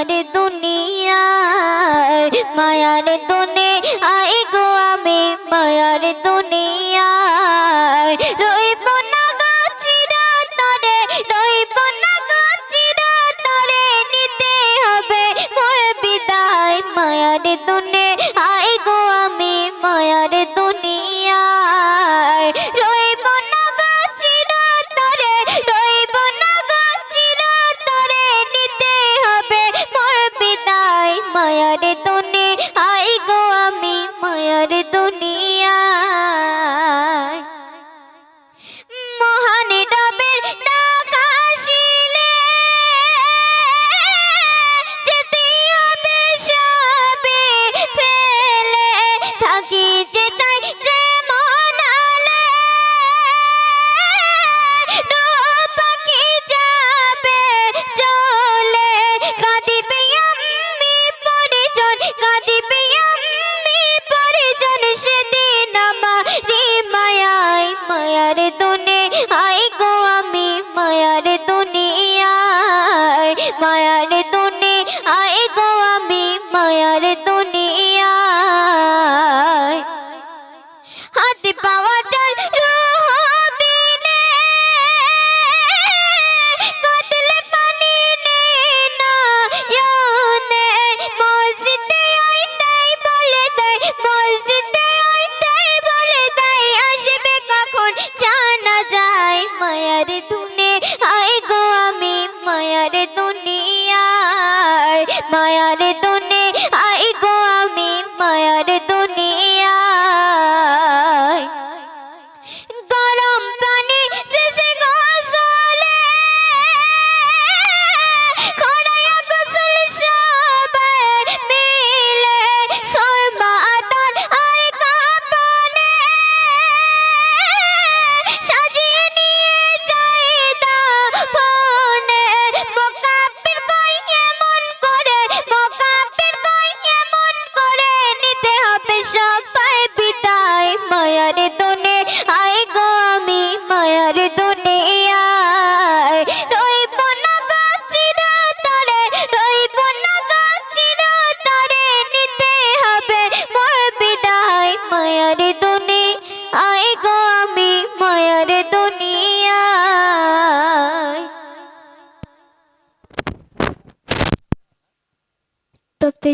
মায়ার দুনিয়ায়, মায়ার দুনে আই গো আমি মায়ার দুনিয়ায়। রইব না গো রইব না নিতে হবে বিদায় মায়ার দুনে মায়ারে যখন কাঁদিবে আমি পরজন সেদিন আমারে মায়ায়। মায়ার দুনে আই গো আমি, মায়ার দুনিয়ায়। মায়ার দুনে আই গো আমি, মায়ার দুনে মায়ার দুনে আয় গো আমি মায়ার দুনিয়ায়। মায়ার আমার দুনিয়া তপ্তে